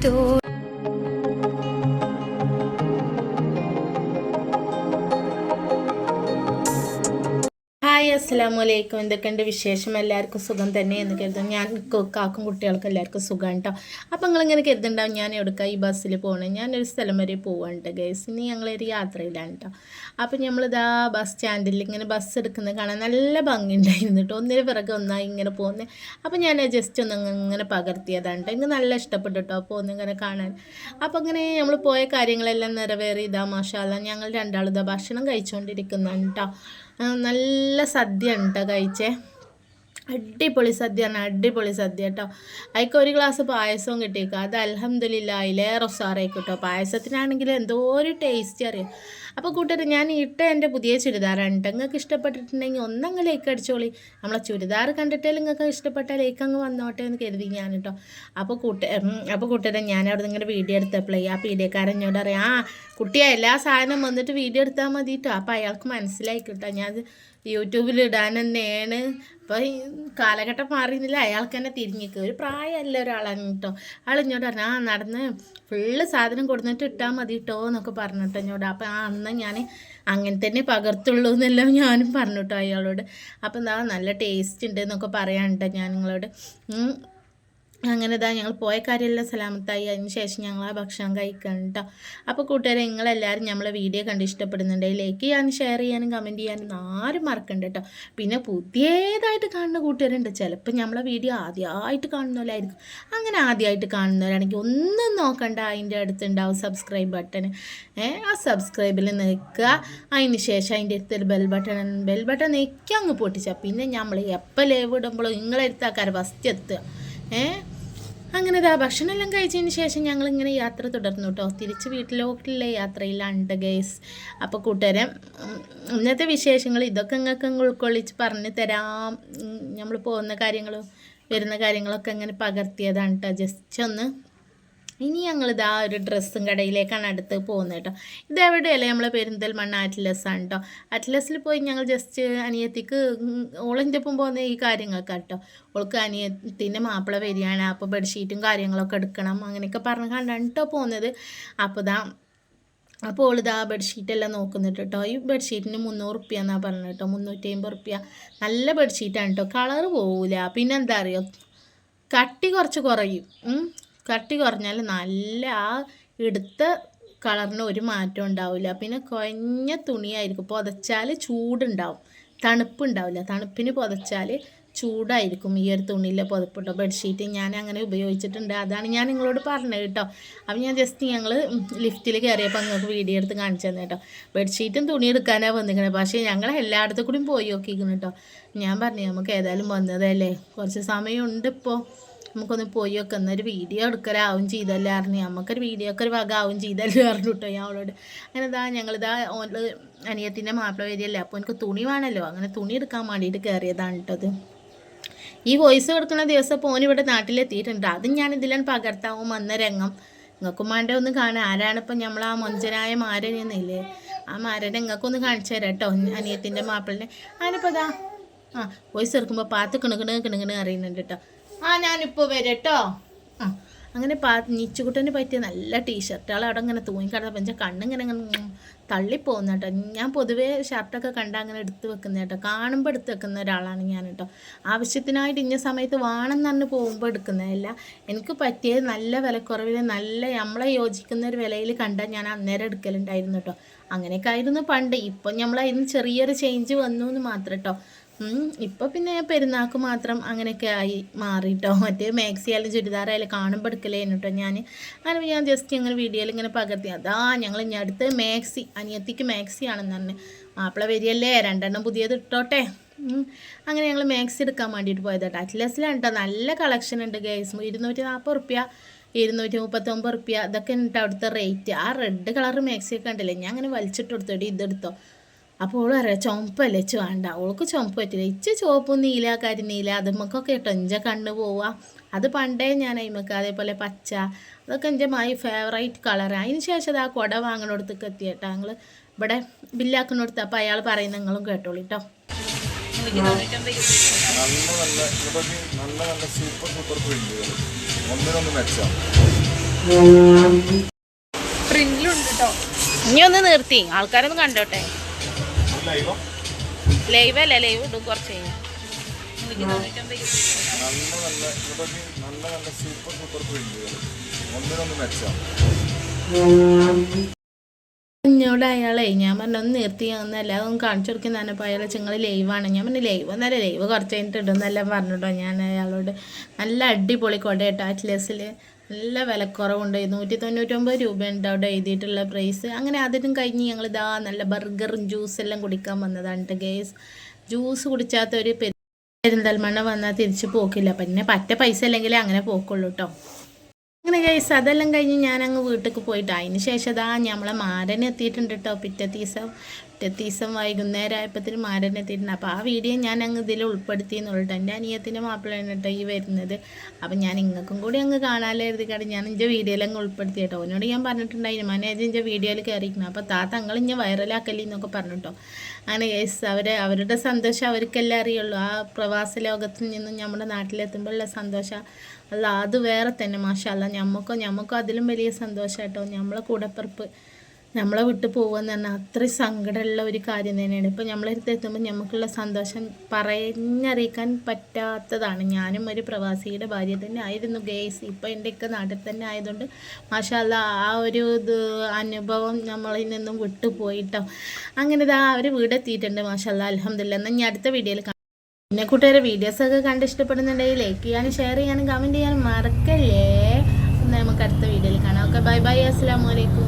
door. അസ്സലാമു അലൈക്കും എന്തൊക്കെയുണ്ട് വിശേഷം? എല്ലാവർക്കും സുഖം തന്നെ എന്ന് കരുതും ഞാൻ കാക്കും കുട്ടികൾക്കും എല്ലാവർക്കും സുഖം കേട്ടോ അപ്പോൾ നിങ്ങളിങ്ങനെ കരുതുണ്ടാവും ഞാൻ എവിടേക്കാ ഈ ബസ്സിൽ പോകണം ഞാനൊരു സ്ഥലം വരെ പോവാണ്ട് ഗൈസ് ഇനി ഞങ്ങളൊരു യാത്രയിലാണ് കേട്ടോ അപ്പോൾ നമ്മളിതാ ബസ് സ്റ്റാൻഡിൽ ഇങ്ങനെ ബസ് എടുക്കുന്നത് കാണാൻ നല്ല ഭംഗിയുണ്ടായിരുന്നു കേട്ടോ ഒന്നിന് പിറകെ ഒന്നായി ഇങ്ങനെ പോകുന്നത് അപ്പോൾ ഞാൻ ജസ്റ്റ് ഒന്ന് ഇങ്ങനെ പകർത്തിയതാണ് കേട്ടോ നല്ല ഇഷ്ടപ്പെട്ടു കേട്ടോ അപ്പോൾ ഒന്നിങ്ങനെ കാണാൻ. അപ്പോൾ അങ്ങനെ നമ്മൾ പോയ കാര്യങ്ങളെല്ലാം നിറവേറി. ഇതാ മാഷാല്ല ഞങ്ങൾ രണ്ടാളിതാ ഭക്ഷണം കഴിച്ചുകൊണ്ടിരിക്കുന്നുണ്ട് കേട്ടോ നല്ല സദ്യ ഉണ്ട് കഴിച്ചേ. അടിപൊളി സദ്യയാണ് അടിപൊളി സദ്യ കേട്ടോ അതിക്ക് ഒരു ഗ്ലാസ് പായസവും കിട്ടിയേക്കുക അത് അലഹമ്മദില്ല അതിലേറെ ഉസാറായി കേട്ടോ പായസത്തിനാണെങ്കിൽ എന്തോ ഒരു ടേസ്റ്റ് അറിയാം? അപ്പോൾ കൂട്ടുകാർ ഞാൻ ഇട്ട എന്റെ പുതിയ ചുരിദാറാണ് കേട്ടോ നിങ്ങൾക്ക് ഇഷ്ടപ്പെട്ടിട്ടുണ്ടെങ്കിൽ ഒന്നങ്ങ് ലേക്ക് അടിച്ചോളി. നമ്മളെ ചുരിദാർ കണ്ടിട്ടേ നിങ്ങൾക്ക് ഇഷ്ടപ്പെട്ട ലേക്ക് അങ്ങ് വന്നോട്ടെ എന്ന് കരുതി ഞാൻ കേട്ടോ അപ്പോൾ കൂട്ട അപ്പോൾ കൂട്ടരെ ഞാൻ അവിടെ നിങ്ങളുടെ വീഡിയോ എടുത്തപ്പോഴേ ആ പീഡിയക്കാരൻ എന്നോട് അറിയാം ആ കുട്ടിയെ എല്ലാ സാധനം വന്നിട്ട് വീഡിയോ എടുത്താൽ മതി കേട്ടോ അപ്പോൾ അയാൾക്ക് മനസ്സിലായി കേട്ടോ ഞാൻ യൂട്യൂബിൽ ഇടാൻ തന്നെയാണ് അപ്പോൾ ഈ കാലഘട്ടം മാറിയുന്നില്ല അയാൾക്ക് തന്നെ തിരിഞ്ഞിക്കുക ഒരു പ്രായമല്ല ഒരാളാണ് കേട്ടോ. ആൾ പറഞ്ഞു ആ നടന്ന് ഫുള്ള് സാധനം കൊടുത്തിട്ട് ഇട്ടാൽ മതി കേട്ടോ എന്നൊക്കെ പറഞ്ഞിട്ട് എന്നോട് അപ്പോൾ ആ അന്ന് ഞാൻ അങ്ങനെ തന്നെ പകർത്തുള്ളൂ എന്നെല്ലാം ഞാനും പറഞ്ഞു കേട്ടോ അയാളോട്. അപ്പോൾ എന്താ നല്ല ടേസ്റ്റ് ഉണ്ട് എന്നൊക്കെ പറയാനുണ്ടോ ഞാൻ നിങ്ങളോട്. അങ്ങനെ ഇതാ ഞങ്ങൾ പോയ കാര്യമെല്ലാം സലാമത്തായി. അതിന് ശേഷം ഞങ്ങൾ ആ ഭക്ഷണം കഴിക്കണം കേട്ടോ അപ്പോൾ കൂട്ടുകാരെ നിങ്ങളെല്ലാവരും നമ്മളെ വീഡിയോ കണ്ട് ഇഷ്ടപ്പെടുന്നുണ്ട് ലൈക്ക് ചെയ്യാനും ഷെയർ ചെയ്യാനും കമന്റ് ചെയ്യാനും ആരും മറക്കണ്ട കേട്ടോ പിന്നെ പുതിയതായിട്ട് കാണുന്ന കൂട്ടുകാരുണ്ട്. ചിലപ്പോൾ നമ്മളെ വീഡിയോ ആദ്യമായിട്ട് കാണുന്നവരായിരിക്കും. അങ്ങനെ ആദ്യമായിട്ട് കാണുന്നവരാണെങ്കിൽ ഒന്നും നോക്കണ്ട. അതിന്റെ അടുത്തുണ്ടാവും സബ്സ്ക്രൈബ് ബട്ടൺ ആ സബ്സ്ക്രൈബിൽ നിൽക്കുക. അതിന് ശേഷം അതിന്റെ അടുത്തൊരു ബെൽ ബട്ടൺ ബെൽ ബട്ടൺ നിൽക്കുക അങ്ങ് പൊട്ടിച്ചാൽ പിന്നെ നമ്മൾ എപ്പോൾ ലൈവ് ഇടുമ്പോഴും നിങ്ങളെടുത്താക്കാർ ഫസ്റ്റ് എത്തുക. ഏ? അങ്ങനെ ഇതാ ഭക്ഷണം എല്ലാം കഴിച്ചതിന് ശേഷം ഞങ്ങൾ ഇങ്ങനെ യാത്ര തുടർന്നു കേട്ടോ തിരിച്ച് വീട്ടിലോട്ടുള്ള യാത്രയിലാണ് ഗൈസ് അപ്പോൾ കൂട്ടുകാരെ ഇന്നത്തെ വിശേഷങ്ങൾ ഇതൊക്കെ നിങ്ങൾക്ക് ഉൾക്കൊള്ളിച്ച് പറഞ്ഞു തരാം. നമ്മൾ പോകുന്ന കാര്യങ്ങളും വരുന്ന കാര്യങ്ങളൊക്കെ അങ്ങനെ പകർത്തിയതാണ് കേട്ടോ ജസ്റ്റ് ഒന്ന് ഇനി ഞങ്ങൾ ഇതാ ഒരു ഡ്രസ്സും കടയിലേക്കാണ് അടുത്ത് പോകുന്നത് കേട്ടോ. ഇതെവിടെയല്ലേ നമ്മളെ പെരിന്തൽമണ്ണ അറ്റ്ലസ് ആണ് കേട്ടോ അറ്റ്ലസിൽ പോയി ഞങ്ങൾ ജസ്റ്റ് അനിയത്തിക്ക് ഓളിന്റെ ഒപ്പം പോകുന്ന ഈ കാര്യങ്ങൾക്ക് കേട്ടോ ഓൾക്ക് അനിയത്തിന്റെ മാപ്പിള വരികയാണ്. അപ്പോൾ ബെഡ്ഷീറ്റും കാര്യങ്ങളൊക്കെ എടുക്കണം. അങ്ങനെയൊക്കെ പറഞ്ഞ് കണ്ടാണ് കേട്ടോ പോകുന്നത്. അപ്പോൾ ഇതാ അപ്പോൾ ഓളിതാ ബെഡ്ഷീറ്റെല്ലാം നോക്കുന്നുണ്ട് കേട്ടോ ഈ ബെഡ്ഷീറ്റിന് മുന്നൂറ് റുപ്യ എന്നാണ് പറഞ്ഞത് കേട്ടോ മുന്നൂറ്റി അമ്പത് റുപ്യ. നല്ല ബെഡ്ഷീറ്റാണ് കേട്ടോ കളറ് പോവില്ല പിന്നെന്താ അറിയോ? കട്ടി കുറച്ച് കുറയും. കട്ടി കുറഞ്ഞാൽ നല്ല ആ എടുത്ത കളറിന് ഒരു മാറ്റം ഉണ്ടാവില്ല പിന്നെ കുഴഞ്ഞ തുണിയായിരിക്കും. പുതച്ചാൽ ചൂടുണ്ടാവും. തണുപ്പുണ്ടാവില്ല. തണുപ്പിന് പുതച്ചാൽ ചൂടായിരിക്കും ഈ ഒരു തുണിയിലെ പുതപ്പിട്ടോ. ബെഡ്ഷീറ്റ് ഞാൻ അങ്ങനെ ഉപയോഗിച്ചിട്ടുണ്ട്. അതാണ് ഞാൻ നിങ്ങളോട് പറഞ്ഞത് കേട്ടോ. അപ്പം ഞാൻ ജസ്റ്റ് ഞങ്ങൾ ലിഫ്റ്റിൽ കയറിയപ്പോൾ നിങ്ങൾക്ക് വീഡിയോ എടുത്ത് കാണിച്ചു തന്നെ കേട്ടോ. ബെഡ്ഷീറ്റും തുണി എടുക്കാനാണ് വന്നിരിക്കുന്നത് പക്ഷേ ഞങ്ങൾ എല്ലായിടത്തും കൂടിയും പോയി നോക്കിയിരിക്കുന്നു കേട്ടോ. ഞാൻ പറഞ്ഞു നമുക്ക് ഏതായാലും വന്നതല്ലേ? കുറച്ച് സമയമുണ്ട് ഇപ്പോൾ നമുക്കൊന്ന് പോയി വെക്കുന്ന എന്നൊരു വീഡിയോ എടുക്കലാവും ചെയ്തല്ലേ അറിഞ്ഞു. നമുക്കൊരു വീഡിയോ ഒക്കെ ഒരു വക ചെയ്തല്ലേ അറിഞ്ഞു കേട്ടോ ഞാൻ അവളോട്. അങ്ങനെ ഇതാ ഞങ്ങളിതാ ഓൽ അനിയത്തിന്റെ മാപ്പിള വരികയല്ലേ അപ്പോൾ എനിക്ക് തുണി വേണമല്ലോ അങ്ങനെ തുണി എടുക്കാൻ വേണ്ടിയിട്ട് കയറിയതാണ് കേട്ടത് ഈ വോയിസ് കൊടുക്കുന്ന ദിവസം പോൻ ഇവിടെ നാട്ടിലെത്തിയിട്ടുണ്ട്. അതും ഞാൻ ഇതിലാണ് പകർത്താവും വന്ന രംഗം. നിങ്ങൾക്കും വേണ്ട ഒന്ന് കാണാൻ ആരാണിപ്പം നമ്മൾ ആ മൊഞ്ചനായ മാരനെന്നില്ലേ ആ മാരനെ നിങ്ങൾക്കൊന്ന് കാണിച്ചു തരാം കേട്ടോ അനിയത്തിന്റെ മാപ്പിളിനെ. അതിനിപ്പോൾ അതാ ആ വോയിസ് എടുക്കുമ്പോൾ പാത്ത് കിണുകിണ് കിണുകിണ് അറിയുന്നുണ്ട് കേട്ടോ ആ ഞാനിപ്പോൾ വരാം കേട്ടോ ആ അങ്ങനെ പാ നിച്ചുകുട്ടന് പറ്റിയ നല്ല ടീഷർട്ടുകൾ അവിടെ ഇങ്ങനെ തൂങ്ങിക്കിടന്നപ്പോൾ എന്റെ കണ്ണിങ്ങനെ ഇങ്ങനെ തള്ളിപ്പോകുന്ന കേട്ടോ. ഞാൻ പൊതുവേ ഷർട്ടൊക്കെ കണ്ട അങ്ങനെ എടുത്ത് വെക്കുന്ന കേട്ടോ. കാണുമ്പോൾ എടുത്ത് വെക്കുന്ന ഒരാളാണ് ഞാൻ കേട്ടോ. ആവശ്യത്തിനായിട്ട് ഇന്ന സമയത്ത് വേണം എന്ന് പോകുമ്പോൾ എടുക്കുന്നതല്ല. എനിക്ക് പറ്റിയത് നല്ല വിലക്കുറവിൽ നല്ല നമ്മളെ യോജിക്കുന്ന ഒരു വിലയിൽ കണ്ടാൽ ഞാൻ അന്നേരം എടുക്കലുണ്ടായിരുന്നു കേട്ടോ. അങ്ങനെയൊക്കെ ആയിരുന്നു പണ്ട്. ഇപ്പം നമ്മളതിന് ചെറിയൊരു ചേഞ്ച് വന്നു എന്ന് മാത്രം കേട്ടോ. ഇപ്പോൾ പിന്നെ പെരുന്നാൾക്ക് മാത്രം അങ്ങനെയൊക്കെ ആയി മാറിയിട്ടോ മറ്റേ മാക്സി ആയാലും ചുരിദാറായാലും കാണുമ്പോൾ എടുക്കലേ കേട്ടോ ഞാൻ അങ്ങനെ ഞാൻ ജസ്റ്റ് ഞങ്ങൾ വീഡിയോയിൽ ഇങ്ങനെ പകർത്തി. അതാ ഞങ്ങൾ ഇനി അടുത്ത് മാക്സി അനിയത്തിക്ക് മാക്സി ആണെന്ന് പറഞ്ഞു. മാപ്പിള വരികയല്ലേ രണ്ടെണ്ണം പുതിയത് ഇട്ടോട്ടെ. അങ്ങനെ ഞങ്ങൾ മാക്സി എടുക്കാൻ വേണ്ടിയിട്ട് പോയത് കേട്ടോ അറ്റ്ലസിലാണ് കേട്ടോ നല്ല കളക്ഷൻ ഉണ്ട് ഗേസ് ഇരുന്നൂറ്റി നാൽപ്പത് റുപ്യ ഇരുന്നൂറ്റി മുപ്പത്തൊമ്പത് റുപ്യ ഇതൊക്കെ ഉണ്ട് അവിടുത്തെ റേറ്റ് ആ റെഡ് കളർ മാക്സി ഒക്കെ ഉണ്ടല്ലേ ഞാൻ അങ്ങനെ വലിച്ചിട്ട് കൊടുത്തോടി ഇതെടുത്തോ അപ്പോൾ ഓൾ പറയാം ചുമപ്പല്ലേ? ഇച്ച് വേണ്ട. അവൾക്ക് ചുമപ്പ് പറ്റില്ല. ഇച്ച് ചുവപ്പും നീല കരിനീല അതുമ്മക്കൊക്കെ കേട്ടോ എന്റെ കണ്ണ് പോവുക. അത് പണ്ടേ ഞാൻ അയിമക്ക് അതേപോലെ പച്ച അതൊക്കെ എന്റെ മൈ ഫേവറേറ്റ് കളർ അതിന് ശേഷം ആ കുട വാങ്ങണോടത്തേക്ക് എത്തിയേട്ടോ. ഞങ്ങൾ ഇവിടെ ബില്ലാക്കണോടത്ത് അപ്പോൾ അയാൾ പറയുന്ന നിങ്ങളും കേട്ടോളൂ കേട്ടോ നല്ല നല്ല നല്ല സൂപ്പർ സൂപ്പർ പ്രിന്റിലുണ്ട് കേട്ടോ ഇനി ഒന്ന് നിർത്തി. ആൾക്കാരൊന്നും കണ്ടോട്ടെ. ലൈവ്? അല്ല ലൈവ് ഇടും കുറച്ച് കഴിഞ്ഞാൽ നല്ല നല്ല നല്ല നല്ല സൂപ്പർ സൂപ്പർ ഒന്നിനൊന്ന് എന്നോട് അയാളെ ഞാൻ പറഞ്ഞു ഒന്ന് നിർത്തി ഒന്നല്ല അതൊന്നും കാണിച്ചു കൊടുക്കുന്ന പറഞ്ഞപ്പോൾ അയാളെ നിങ്ങൾ ലൈവാണ് ഞാൻ പറഞ്ഞു ലൈവ് എന്നല്ല ലൈവ് കുറച്ച് കഴിഞ്ഞിട്ട് ഇടുന്നെല്ലാം പറഞ്ഞിട്ടോ. ഞാൻ അയാളോട് നല്ല അടിപൊളി കൊട കേട്ടോ അറ്റ്ലസിൽ നല്ല വിലക്കുറവുണ്ട്. നൂറ്റി തൊണ്ണൂറ്റൊമ്പത് രൂപയുണ്ട് അവിടെ എഴുതിയിട്ടുള്ള പ്രൈസ് അങ്ങനെ അതിനും കഴിഞ്ഞ് ഞങ്ങൾ ഇതാ നല്ല ബർഗറും ജ്യൂസെല്ലാം കുടിക്കാൻ വന്നതാണ് ഗേസ് ജ്യൂസ് കുടിച്ചാത്ത ഒരു പെരിന്തൽമണ്ണ വന്നാൽ തിരിച്ച് പോക്കില്ല. പിന്നെ പറ്റ പൈസ അല്ലെങ്കിൽ അങ്ങനെ പോക്കുള്ളൂ കേട്ടോ അങ്ങനെ ഗേസ് അതെല്ലാം കഴിഞ്ഞ് ഞാൻ അങ്ങ് വീട്ടിലേക്ക് പോയിട്ട്. അതിന് ശേഷം അതാ നമ്മളെ മാരൻ എത്തിയിട്ടുണ്ട് കേട്ടോ പിറ്റേ ദിവസം. പിറ്റത്തെ ദിവസം വൈകുന്നേരം ആയപ്പോഴത്തേന് മാരനെ തിരുന്നു. അപ്പോൾ ആ വീഡിയോ ഞാൻ അങ്ങ് ഇതിൽ ഉൾപ്പെടുത്തി എന്നുള്ളത് എന്റെ അനിയത്തിന്റെ മാപ്പിളയാണ് കേട്ടോ ഈ വരുന്നത്. അപ്പം ഞാൻ നിങ്ങൾക്കും കൂടി അങ്ങ് കാണാലോ എഴുതിക്കാണ്ട് ഞാൻ എന്റെ വീഡിയോയിൽ അങ്ങ് ഉൾപ്പെടുത്തി കേട്ടോ അവനോട് ഞാൻ പറഞ്ഞിട്ടുണ്ടായിരുന്നു മാനേജ് എന്റെ വീഡിയോയിൽ കയറിയിരിക്കണം അപ്പോൾ താ തങ്ങൾ ഇഞ്ഞ വൈറലാക്കല്ലേ എന്നൊക്കെ പറഞ്ഞിട്ടോ അങ്ങനെ യെസ് അവരെ അവരുടെ സന്തോഷം അവർക്കെല്ലാം അറിയുള്ളൂ. ആ പ്രവാസ ലോകത്തിൽ നിന്നും നമ്മുടെ നാട്ടിലെത്തുമ്പോഴുള്ള സന്തോഷം അല്ല അത് വേറെ തന്നെ. മാഷല്ല ഞമ്മക്കോ ഞമ്മക്കോ അതിലും വലിയ സന്തോഷം കേട്ടോ നമ്മളെ കൂടപ്പിറപ്പ് നമ്മളെ വിട്ട് പോകുമെന്ന് പറഞ്ഞാൽ അത്രയും സങ്കടമുള്ള ഒരു കാര്യം തന്നെയാണ്. ഇപ്പോൾ നമ്മളെ അടുത്ത് എത്തുമ്പോൾ നമുക്കുള്ള സന്തോഷം പറഞ്ഞറിയിക്കാൻ പറ്റാത്തതാണ്. ഞാനും ഒരു പ്രവാസിയുടെ ഭാര്യ തന്നെ ആയിരുന്നു ഗേസ്. ഇപ്പോൾ എന്റെയൊക്കെ നാട്ടിൽ തന്നെ ആയതുകൊണ്ട് മാഷാല്ല ആ ഒരു ഇത് അനുഭവം നമ്മളിൽ നിന്നും വിട്ടുപോയിട്ടോ അങ്ങനെ ഇതാ അവർ വീടെത്തിയിട്ടുണ്ട് മാഷാല്ല അലഹമില്ല എന്നാൽ ഞാൻ അടുത്ത വീഡിയോയിൽ കാണാം. പിന്നെ കൂട്ടുകാരെ വീഡിയോസൊക്കെ കണ്ട് ഇഷ്ടപ്പെടുന്നുണ്ടെങ്കിൽ ലൈക്ക് ചെയ്യാനും ഷെയർ ചെയ്യാനും കമന്റ് ചെയ്യാനും മറക്കല്ലേ? നമുക്ക് അടുത്ത വീഡിയോയിൽ കാണാം. ഓക്കെ ബൈ ബൈ അസ്സാം വലൈക്കും